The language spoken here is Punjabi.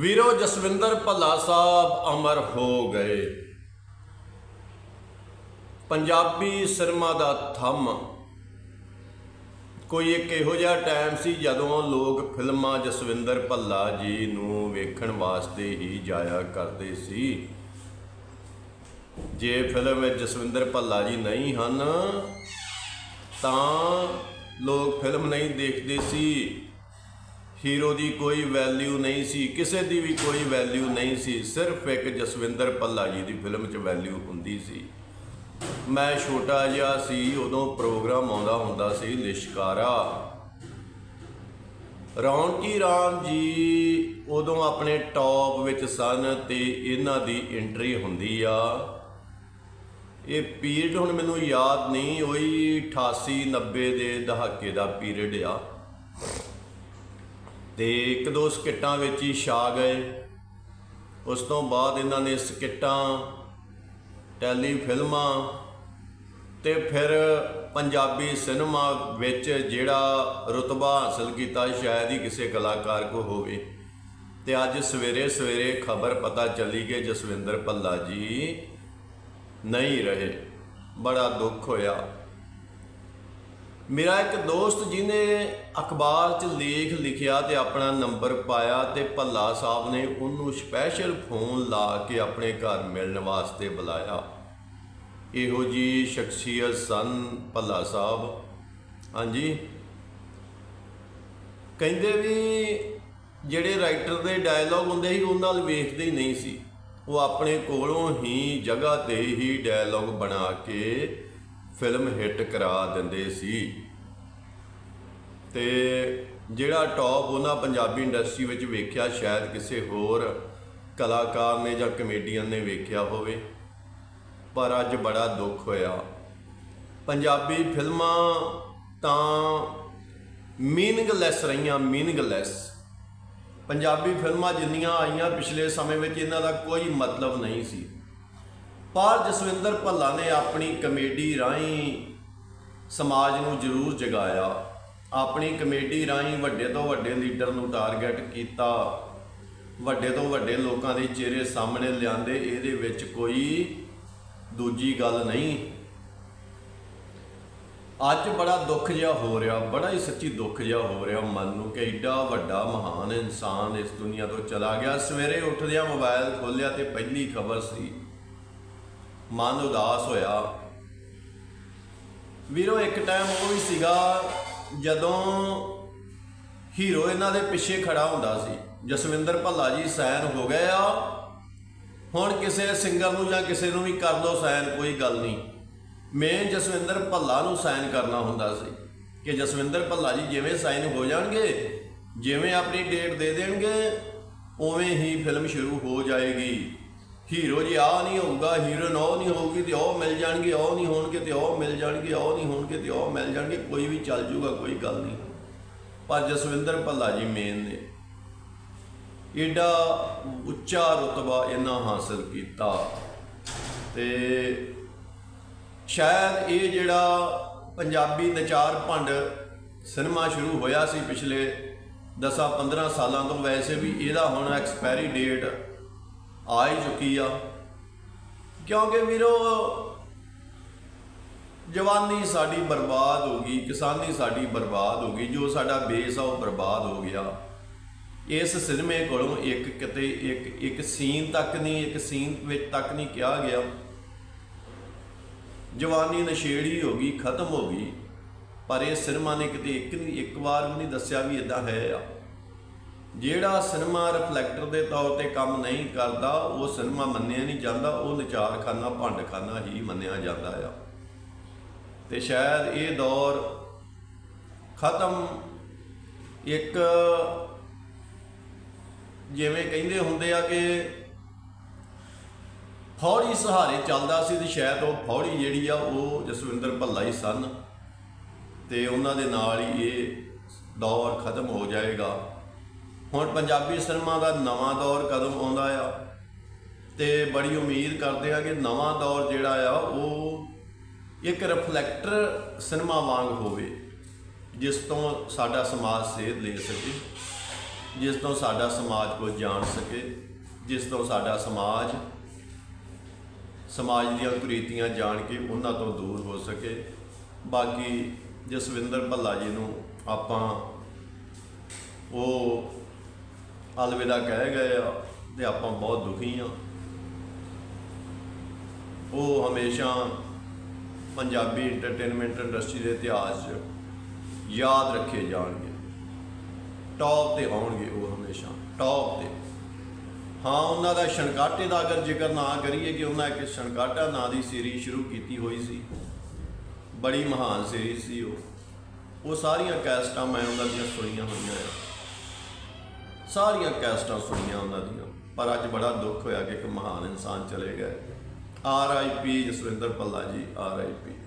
ਵੀਰੋ ਜਸਵਿੰਦਰ ਭੱਲਾ ਸਾਹਿਬ ਅਮਰ ਹੋ ਗਏ। ਪੰਜਾਬੀ ਸਿਨੇਮਾ ਦਾ ਥੰਮ। ਕੋਈ ਇੱਕ ਇਹੋ ਜਿਹਾ ਟਾਈਮ ਸੀ ਜਦੋਂ ਲੋਕ ਫਿਲਮਾਂ ਜਸਵਿੰਦਰ ਭੱਲਾ ਜੀ ਨੂੰ ਵੇਖਣ ਵਾਸਤੇ ਹੀ ਜਾਇਆ ਕਰਦੇ ਸੀ। ਜੇ ਫਿਲਮ ਵਿੱਚ ਜਸਵਿੰਦਰ ਭੱਲਾ ਜੀ ਨਹੀਂ ਹਨ, ਤਾਂ ਲੋਕ ਫਿਲਮ ਨਹੀਂ ਦੇਖਦੇ ਸੀ। ਹੀਰੋ ਦੀ ਕੋਈ ਵੈਲਿਊ ਨਹੀਂ ਸੀ, ਕਿਸੇ ਦੀ ਵੀ ਕੋਈ ਵੈਲਿਊ ਨਹੀਂ ਸੀ, ਸਿਰਫ ਇੱਕ ਜਸਵਿੰਦਰ ਭੱਲਾ ਜੀ ਦੀ ਫਿਲਮ 'ਚ ਵੈਲਿਊ ਹੁੰਦੀ ਸੀ। ਮੈਂ ਛੋਟਾ ਜਿਹਾ ਸੀ, ਉਦੋਂ ਪ੍ਰੋਗਰਾਮ ਆਉਂਦਾ ਹੁੰਦਾ ਸੀ, ਲਿਸ਼ਕਾਰਾ। ਰੌਣਕੀ ਰਾਮ ਜੀ ਉਦੋਂ ਆਪਣੇ ਟੌਪ ਵਿੱਚ ਸਨ ਤੇ ਇਹਨਾਂ ਦੀ ਐਂਟਰੀ ਹੁੰਦੀ ਆ। ਇਹ ਪੀਰੀਅਡ ਹੁਣ ਮੈਨੂੰ ਯਾਦ ਨਹੀਂ ਹੋਈ 88 90 ਦੇ ਦਹਾਕੇ ਦਾ ਪੀਰੀਅਡ ਆ। ਤੇ ਇੱਕ ਦੋ ਸਕਿੱਟਾਂ ਵਿੱਚ ਹੀ ਛਾ ਗਏ। ਉਸ ਤੋਂ ਬਾਅਦ ਇਹਨਾਂ ਨੇ ਸਕਿੱਟਾਂ, ਟੈਲੀ ਫਿਲਮਾਂ ਤੇ ਫਿਰ ਪੰਜਾਬੀ ਸਿਨੇਮਾ ਵਿੱਚ ਜਿਹੜਾ ਰੁਤਬਾ ਹਾਸਲ ਕੀਤਾ, ਸ਼ਾਇਦ ਹੀ ਕਿਸੇ ਕਲਾਕਾਰ ਕੋ ਹੋਵੇ। ਤੇ ਅੱਜ ਸਵੇਰੇ ਸਵੇਰੇ ਖਬਰ ਪਤਾ ਚੱਲੀ ਕਿ ਜਸਵਿੰਦਰ ਭੱਲਾ ਜੀ ਨਹੀਂ ਰਹੇ। ਬੜਾ ਦੁੱਖ ਹੋਇਆ। ਮੇਰਾ ਇੱਕ ਦੋਸਤ ਜਿਹਨੇ ਅਖਬਾਰ 'ਚ ਲੇਖ ਲਿਖਿਆ ਤੇ ਆਪਣਾ ਨੰਬਰ ਪਾਇਆ ਤੇ ਭੱਲਾ ਸਾਹਿਬ ਨੇ ਉਹਨੂੰ ਸਪੈਸ਼ਲ ਫੋਨ ਲਾ ਕੇ ਆਪਣੇ ਘਰ ਮਿਲਣ ਵਾਸਤੇ ਬੁਲਾਇਆ। ਇਹੋ ਜੀ ਸ਼ਖਸੀਅਤ ਸਨ ਭੱਲਾ ਸਾਹਿਬ। ਹਾਂਜੀ। ਕਹਿੰਦੇ ਵੀ ਜਿਹੜੇ ਰਾਈਟਰ ਦੇ ਡਾਇਲੌਗ ਹੁੰਦੇ ਸੀ ਉਹਨਾਂ ਨਾਲ ਵੇਖਦੇ ਹੀ ਨਹੀਂ ਸੀ। ਉਹ ਆਪਣੇ ਕੋਲੋਂ ਹੀ ਜਗ੍ਹਾ ਤੇ ਹੀ ਡਾਇਲੌਗ ਬਣਾ ਕੇ ਫਿਲਮ ਹਿੱਟ ਕਰਾ ਦਿੰਦੇ ਸੀ। ਤੇ ਜਿਹੜਾ ਟੌਪ ਉਹਨਾਂ ਪੰਜਾਬੀ ਇੰਡਸਟਰੀ ਵਿੱਚ ਵੇਖਿਆ, ਸ਼ਾਇਦ ਕਿਸੇ ਹੋਰ ਕਲਾਕਾਰ ਨੇ ਜਾਂ ਕਮੇਡੀਅਨ ਨੇ ਵੇਖਿਆ ਹੋਵੇ। ਪਰ ਅੱਜ ਬੜਾ ਦੁੱਖ ਹੋਇਆ। ਪੰਜਾਬੀ ਫਿਲਮਾਂ ਤਾਂ ਮੀਨਿੰਗਲੈਸ ਰਹੀਆਂ ਮੀਨਿੰਗਲੈਸ ਪੰਜਾਬੀ ਫਿਲਮਾਂ ਜਿੰਨੀਆਂ ਆਈਆਂ ਪਿਛਲੇ ਸਮੇਂ ਵਿੱਚ, ਇਹਨਾਂ ਦਾ ਕੋਈ ਮਤਲਬ ਨਹੀਂ ਸੀ। ਪਰ ਜਸਵਿੰਦਰ ਭੱਲਾ ਨੇ ਆਪਣੀ ਕਮੇਡੀ ਰਾਹੀਂ ਸਮਾਜ ਨੂੰ ਜ਼ਰੂਰ ਜਗਾਇਆ। ਆਪਣੀ ਕਮੇਡੀ ਰਾਹੀਂ ਵੱਡੇ ਤੋਂ ਵੱਡੇ ਲੀਡਰ ਨੂੰ ਟਾਰਗੇਟ ਕੀਤਾ। ਵੱਡੇ ਤੋਂ ਵੱਡੇ ਲੋਕਾਂ ਦੇ ਚਿਹਰੇ ਸਾਹਮਣੇ ਲਿਆਂਦੇ, ਇਹਦੇ ਵਿੱਚ ਕੋਈ ਦੂਜੀ ਗੱਲ ਨਹੀਂ। ਅੱਜ ਬੜਾ ਦੁੱਖ ਜਿਹਾ ਹੋ ਰਿਹਾ, ਬੜਾ ਹੀ ਸੱਚੀ ਦੁੱਖ ਜਿਹਾ ਹੋ ਰਿਹਾ ਮਨ ਨੂੰ ਕਿ ਐਡਾ ਵੱਡਾ ਮਹਾਨ ਇਨਸਾਨ ਇਸ ਦੁਨੀਆ ਤੋਂ ਚਲਾ ਗਿਆ। ਸਵੇਰੇ ਉੱਠਦਿਆਂ ਮੋਬਾਈਲ ਖੋਲ੍ਹਿਆ ਤੇ ਪਹਿਲੀ ਖਬਰ ਸੀ ਮਨ ਉਦਾਸ ਹੋਇਆ। ਵੀਰੋ, ਇੱਕ ਟਾਈਮ ਉਹ ਵੀ ਸੀਗਾ ਜਦੋਂ ਹੀਰੋ ਇਹਨਾਂ ਦੇ ਪਿੱਛੇ ਖੜਾ ਹੁੰਦਾ ਸੀ। ਜਸਵਿੰਦਰ ਭੱਲਾ ਜੀ ਸਾਈਨ ਹੋ ਗਏ ਆ। ਹੁਣ ਕਿਸੇ ਸਿੰਗਰ ਨੂੰ ਜਾਂ ਕਿਸੇ ਨੂੰ ਵੀ ਕਰ ਲਓ ਸਾਈਨ ਕੋਈ ਗੱਲ ਨਹੀਂ। ਮੈਂ ਜਸਵਿੰਦਰ ਭੱਲਾ ਨੂੰ ਸਾਈਨ ਕਰਨਾ ਹੁੰਦਾ ਸੀ ਕਿ ਜਸਵਿੰਦਰ ਭੱਲਾ ਜੀ ਜਿਵੇਂ ਸਾਈਨ ਹੋ ਜਾਣਗੇ, ਜਿਵੇਂ ਆਪਣੀ ਡੇਟ ਦੇ ਦੇਣਗੇ, ਉਵੇਂ ਹੀ ਫਿਲਮ ਸ਼ੁਰੂ ਹੋ ਜਾਏਗੀ। ਹੀਰੋ ਜੀ ਆ ਨਹੀਂ ਹੋਊਗਾ ਹੀਰੋਇਨ ਉਹ ਨਹੀਂ ਹੋਊਗੀ ਤੇ ਉਹ ਮਿਲ ਜਾਣਗੇ, ਉਹ ਨਹੀਂ ਹੋਣਗੇ ਤੇ ਉਹ ਮਿਲ ਜਾਣਗੇ, ਉਹ ਨਹੀਂ ਹੋਣਗੇ ਤੇ ਉਹ ਮਿਲ ਜਾਣਗੇ, ਕੋਈ ਵੀ ਚੱਲ ਜੂਗਾ, ਕੋਈ ਗੱਲ ਨਹੀਂ। ਪਰ ਜਸਵਿੰਦਰ ਭੱਲਾ ਜੀ ਮੇਨ ਨੇ। ਏਡਾ ਉੱਚਾ ਰਤਬਾ ਇਹਨਾਂ ਹਾਸਲ ਕੀਤਾ। ਤੇ ਸ਼ਾਇਦ ਇਹ ਜਿਹੜਾ ਪੰਜਾਬੀ ਨਚਾਰ ਭੰਡ ਸਿਨੇਮਾ ਸ਼ੁਰੂ ਹੋਇਆ ਸੀ ਪਿਛਲੇ 10-15 ਸਾਲਾਂ ਤੋਂ, ਵੈਸੇ ਵੀ ਇਹਦਾ ਹੁਣ ਐਕਸਪਾਇਰੀ ਡੇਟ ਆ ਹੀ ਚੁੱਕੀ ਆ। ਕਿਉਂਕਿ ਵੀਰੋ, ਜਵਾਨੀ ਸਾਡੀ ਬਰਬਾਦ ਹੋ ਗਈ, ਕਿਸਾਨੀ ਸਾਡੀ ਬਰਬਾਦ ਹੋ ਗਈ, ਜੋ ਸਾਡਾ ਬੇਸ ਆ ਉਹ ਬਰਬਾਦ ਹੋ ਗਿਆ। ਇਸ ਸਿਨੇਮੇ ਕੋਲੋਂ ਇੱਕ ਕਿਤੇ ਇੱਕ ਇੱਕ ਸੀਨ ਤੱਕ ਨਹੀਂ, ਇੱਕ ਸੀਨ ਵਿੱਚ ਤੱਕ ਨਹੀਂ ਕਿਹਾ ਗਿਆ। ਜਵਾਨੀ ਨਸ਼ੇੜੀ ਹੋ ਗਈ, ਖਤਮ ਹੋ ਗਈ, ਪਰ ਇਹ ਸਿਨੇਮਾ ਨੇ ਕਿਤੇ ਇੱਕ ਨਹੀਂ, ਇੱਕ ਵਾਰ ਵੀ ਨਹੀਂ ਦੱਸਿਆ ਵੀ ਇਦਾਂ ਹੈ ਆ। ਜਿਹੜਾ ਸਿਨੇਮਾ ਰਿਫਲੈਕਟਰ ਦੇ ਤੌਰ ਤੇ ਕੰਮ ਨਹੀਂ ਕਰਦਾ, ਉਹ ਸਿਨੇਮਾ ਮੰਨਿਆ ਨਹੀਂ ਜਾਂਦਾ, ਉਹ ਨਚਾਰਖਾਨਾ, ਭੰਡਖਾਨਾ ਹੀ ਮੰਨਿਆ ਜਾਂਦਾ ਆ। ਤੇ ਸ਼ਾਇਦ ਇਹ ਦੌਰ ਖਤਮ ਇੱਕ ਜਿਵੇਂ ਕਹਿੰਦੇ ਹੁੰਦੇ ਆ ਕਿ ਫੌੜੀ ਸਹਾਰੇ ਚੱਲਦਾ ਸੀ ਤੇ ਸ਼ਾਇਦ ਉਹ ਫੌੜੀ ਜਿਹੜੀ ਆ, ਉਹ ਜਸਵਿੰਦਰ ਭੱਲਾ ਹੀ ਸਨ। ਤੇ ਉਹਨਾਂ ਦੇ ਨਾਲ ਹੀ ਇਹ ਦੌਰ ਖਤਮ ਹੋ ਜਾਏਗਾ। ਹੁਣ ਪੰਜਾਬੀ ਸਿਨੇਮਾ ਦਾ ਨਵਾਂ ਦੌਰ ਕਦੋਂ ਆਉਂਦਾ ਆ? ਤੇ ਬੜੀ ਉਮੀਦ ਕਰਦੇ ਆ ਕਿ ਨਵਾਂ ਦੌਰ ਜਿਹੜਾ ਆ, ਉਹ ਇੱਕ ਰਿਫਲੈਕਟਰ ਸਿਨੇਮਾ ਵਾਂਗ ਹੋਵੇ, ਜਿਸ ਤੋਂ ਸਾਡਾ ਸਮਾਜ ਸੇਧ ਲੈ ਸਕੇ, ਜਿਸ ਤੋਂ ਸਾਡਾ ਸਮਾਜ ਕੁਝ ਜਾਣ ਸਕੇ, ਜਿਸ ਤੋਂ ਸਾਡਾ ਸਮਾਜ ਸਮਾਜ ਦੀਆਂ ਕੁਰੀਤੀਆਂ ਜਾਣ ਕੇ ਉਹਨਾਂ ਤੋਂ ਦੂਰ ਹੋ ਸਕੇ। ਬਾਕੀ ਜਸਵਿੰਦਰ ਭੱਲਾ ਜੀ ਨੂੰ ਆਪਾਂ ਉਹ ਅਲਵਿਦਾ ਕਹਿ ਗਏ ਆ ਤੇ ਆਪਾਂ ਬਹੁਤ ਦੁਖੀ ਆ। ਉਹ ਹਮੇਸ਼ਾ ਪੰਜਾਬੀ ਐਂਟਰਟੇਨਮੈਂਟ ਇੰਡਸਟਰੀ ਦੇ ਇਤਿਹਾਸ 'ਚ ਯਾਦ ਰੱਖੇ ਜਾਣਗੇ। ਟੌਪ ਤੇ ਆਉਣਗੇ ਉਹ ਹਮੇਸ਼ਾ ਟੌਪ ਤੇ। ਹਾਂ, ਉਹਨਾਂ ਦਾ ਸ਼ਨਕਾਟੇ ਦਾ ਅਗਰ ਜ਼ਿਕਰ ਨਾ ਕਰੀਏ ਕਿ ਉਹਨਾਂ ਇੱਕ ਸ਼ਨਕਾਟਾ ਨਾਂ ਦੀ ਸੀਰੀਜ਼ ਸ਼ੁਰੂ ਕੀਤੀ ਹੋਈ ਸੀ। ਬੜੀ ਮਹਾਨ ਸੀਰੀਜ਼ ਸੀ ਉਹ। ਉਹ ਸਾਰੀਆਂ ਕੈਸਟਾਂ ਮੈਂ ਉਹਨਾਂ ਦੀਆਂ ਸੁਣੀਆਂ ਹੋਈਆਂ ਆ। ਸਾਰੀਆਂ ਕੈਸਟਾਂ ਸੁਣੀਆਂ ਉਹਨਾਂ ਦੀਆਂ, ਪਰ ਅੱਜ ਬੜਾ ਦੁੱਖ ਹੋਇਆ ਕਿ ਇੱਕ ਮਹਾਨ ਇਨਸਾਨ ਚਲੇ ਗਏ। ਆਰ ਆਈ ਪੀ ਜਸਵਿੰਦਰ ਪੱਲਾ ਜੀ ਆਰ ਆਈ ਪੀ